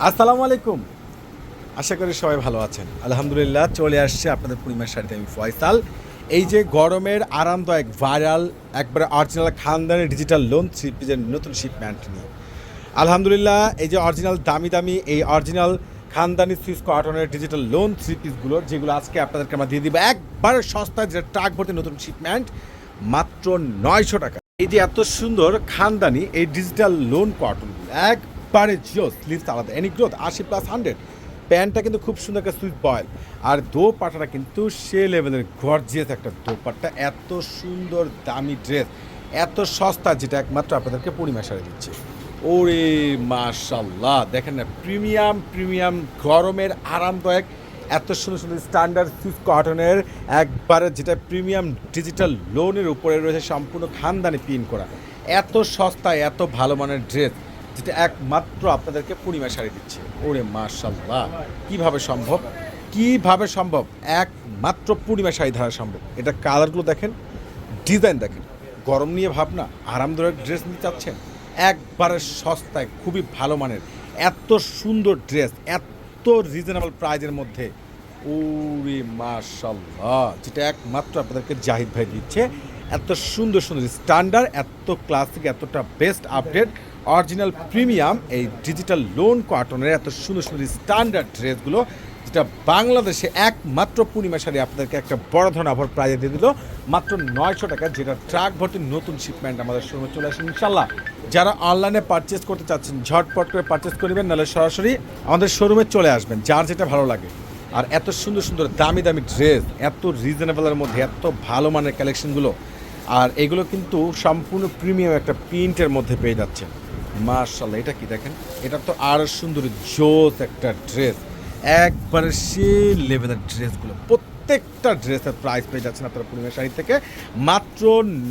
আসসালামু আলাইকুম। আশা করি সবাই ভালো আছেন। আলহামদুলিল্লাহ, চলে আসছে আপনাদের পূর্ণিমার শাড়িতে আমি ফয়সাল। এই যে গরমের আরামদায়ক ভাইরাল, একবারে অরিজিনাল খানদানের ডিজিটাল লোন থ্রি পিসের নতুন শিপম্যান্ট নিয়ে। আলহামদুলিল্লাহ, এই যে অরিজিনাল দামি দামি, এই অরিজিনাল খানদানি সুইস কটনের ডিজিটাল লোন থ্রি পিসগুলো যেগুলো আজকে আপনাদেরকে আমরা দিয়ে দিব, একবারে সস্তায়, যেটা ট্রাক ভর্তি নতুন শিপম্যান্ট মাত্র নয়শো টাকা। এই যে এত সুন্দর খানদানি, এই ডিজিটাল লোন কটনগুলো একবারে জিও স্লিভস আলাদা। এনি গ্রোথ আশি প্লাস হান্ড্রেড প্যান্টটা কিন্তু খুব সুন্দর একটা সুইচ বয়েল আর দোপাটাটা কিন্তু সে লেভেলের গর্জিয়াস একটা দোপাট্টা। এত সুন্দর দামি ড্রেস এত সস্তা, যেটা একমাত্র আপনাদেরকে পূর্ণিমা সারে দিচ্ছে। ওরে মাশাল্লাহ দেখেন না প্রিমিয়াম প্রিমিয়াম গরমের আরামদায়ক। এত সুন্দর সুন্দর স্ট্যান্ডার্ড সুইচ কটনের একবারে যেটা প্রিমিয়াম ডিজিটাল লোনের উপরে রয়েছে, সম্পূর্ণ খানদানি পিন করা। এত সস্তায় এত ভালো মানের ড্রেস যেটা একমাত্র আপনাদেরকে পূর্ণিমা শাড়ি দিচ্ছে। ওরে মাশাল্লাহ কীভাবে সম্ভব? কীভাবে সম্ভব? একমাত্র পূর্ণিমা শাড়ি ধারা সম্ভব। এটা কালারগুলো দেখেন, ডিজাইন দেখেন। গরম নিয়ে ভাবনা, আরামদায়ক ড্রেস নিতে চাচ্ছেন, একবারে সস্তায়, খুবই ভালো মানের, এত সুন্দর ড্রেস, এত রিজনেবল প্রাইজের মধ্যে। ওরে মাশাল্লাহ যেটা একমাত্র আপনাদেরকে জাহিদ ভাই দিচ্ছে। এত সুন্দর সুন্দর স্ট্যান্ডার্ড এত ক্লাসিক এতটা বেস্ট আপডেট অরিজিনাল প্রিমিয়াম এই ডিজিটাল লোন কটনের এত সুন্দর সুন্দর স্ট্যান্ডার্ড ড্রেসগুলো যেটা বাংলাদেশে একমাত্র পূর্ণিমা শাড়ি আপনাদেরকে একটা বড় ধরনের অফার প্রাইজে দিয়ে দিল। মাত্র নয়শো টাকা, যেটা ট্রাক ভর্তি নতুন শিপমেন্ট আমাদের শোরুমে চলে আসেন ইনশাল্লাহ যারা অনলাইনে পারচেস করতে চাচ্ছেন, ঝটপট করে পারচেস করবেন নাহলে সরাসরি আমাদের শোরুমে চলে আসবেন, যার যেটা ভালো লাগে। আর এত সুন্দর সুন্দর দামি দামি ড্রেস এত রিজনেবলের মধ্যে, এত ভালো মানের কালেকশনগুলো আর এগুলো কিন্তু সম্পূর্ণ প্রিমিয়াম একটা প্রিন্টের মধ্যে পেয়ে যাচ্ছেন মার্শাল্লাহ এটা কি দেখেন? এটা তো আরও সুন্দর জোস একটা ড্রেস। একবারে সে লেভেলের ড্রেসগুলো। প্রত্যেকটা ড্রেসের প্রাইস পেয়ে যাচ্ছেন আপনারা পূর্ণিমা শাড়ি থেকে। মাত্র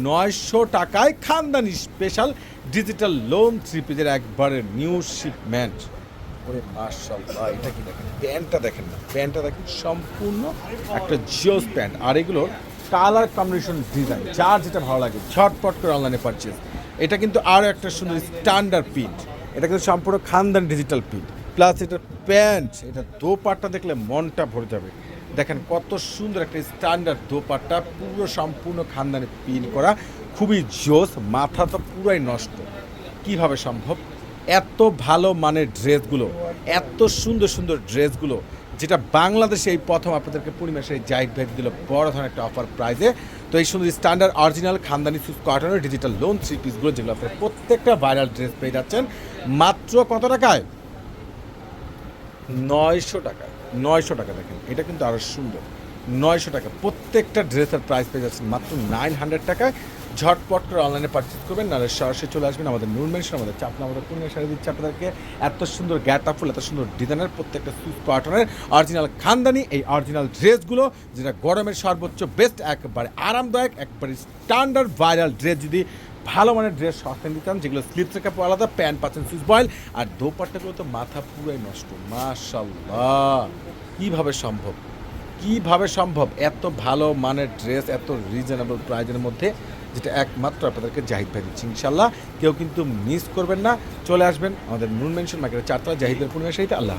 নয়শো টাকায় খানদানি স্পেশাল ডিজিটাল লোন থ্রি পিজের একবারে নিউ শিপমেন্ট ওরে মার্শাল্লাহ এটা কি দেখেন? প্যান্টটা দেখেন না। প্যান্টটা দেখেন, সম্পূর্ণ একটা জিওস প্যান্ট। আর এগুলোর কালার কম্বিনেশন ডিজাইন, যার যেটা ভালো লাগে, ঝটপট করে অনলাইনে পারচেস এটা কিন্তু আরও একটা সুন্দর স্ট্যান্ডার্ড প্রিন্ট এটা কিন্তু সম্পূর্ণ খানদান ডিজিটাল প্রিন্ট প্লাস এটার প্যান্ট এটা দোপাট্টা দেখলে মনটা ভরে যাবে। দেখেন কত সুন্দর একটা স্ট্যান্ডার্ড দোপাট্টা, পুরো সম্পূর্ণ খানদানে প্রিন্ট করা। খুবই জোস, মাথা তো পুরাই নষ্ট। কীভাবে সম্ভব? এত ভালো মানের ড্রেসগুলো এত সুন্দর সুন্দর ড্রেসগুলো যেটা বাংলাদেশে এই প্রথম আপনাদেরকে পূর্ণিমা সেই জাহিদ ভাই দিল বড় ধরনের একটা অফার প্রাইজে তো এই সুন্দর স্ট্যান্ডার্ড অরিজিনাল খানদানি সুস কটনের ডিজিটাল লোন থ্রি পিসগুলো যেগুলো আপনার প্রত্যেকটা ভাইরাল ড্রেস পেয়ে যাচ্ছেন মাত্র কত টাকায়? নয়শো টাকা। নয়শো টাকা দেখেন এটা কিন্তু আরও সুন্দর। নয়শো টাকা প্রত্যেকটা ড্রেসের প্রাইস পেয়ে যাচ্ছেন মাত্র নাইন হান্ড্রেড টাকায়। ঝটপট করে অনলাইনে পারচেস করবেন, নাহলে সরাসরি চলে আসবেন আমাদের নুন মেনশন আমাদের চাপনা, আমাদের পূর্ণিমা শাড়ি দিচ্ছে আপনাদেরকে। এত সুন্দর গ্যাটা ফুল, এত সুন্দর ডিজাইনের প্রত্যেকটা সুইচ কটনের অরিজিনাল খানদানি, এই অরিজিনাল ড্রেসগুলো যেটা গরমের সর্বোচ্চ বেস্ট একবারে আরামদায়ক, একবারে স্ট্যান্ডার্ড ভাইরাল ড্রেস যদি ভালো মানের ড্রেস সস্তেন দিতাম যেগুলো স্লিপ থেকে আলাদা প্যান্ট পাচ্ছেন সুইচ বয়েল আর দোপাট্টাগুলো তো মাথা পুরোই নষ্ট। মাশাল্লাহ কীভাবে সম্ভব? কীভাবে সম্ভব? এত ভালো মানের ড্রেস এত রিজনেবল প্রাইজের মধ্যে যেটা একমাত্র আপনাদেরকে জাহিদ ভাই দিচ্ছি। ইনশাল্লাহ কেউ কিন্তু মিস করবেন না। চলে আসবেন আমাদের নুন মেনশন মার্কেটের চারতলা জাহিদের পূর্ণিমা সাহিত্য আল্লাহ।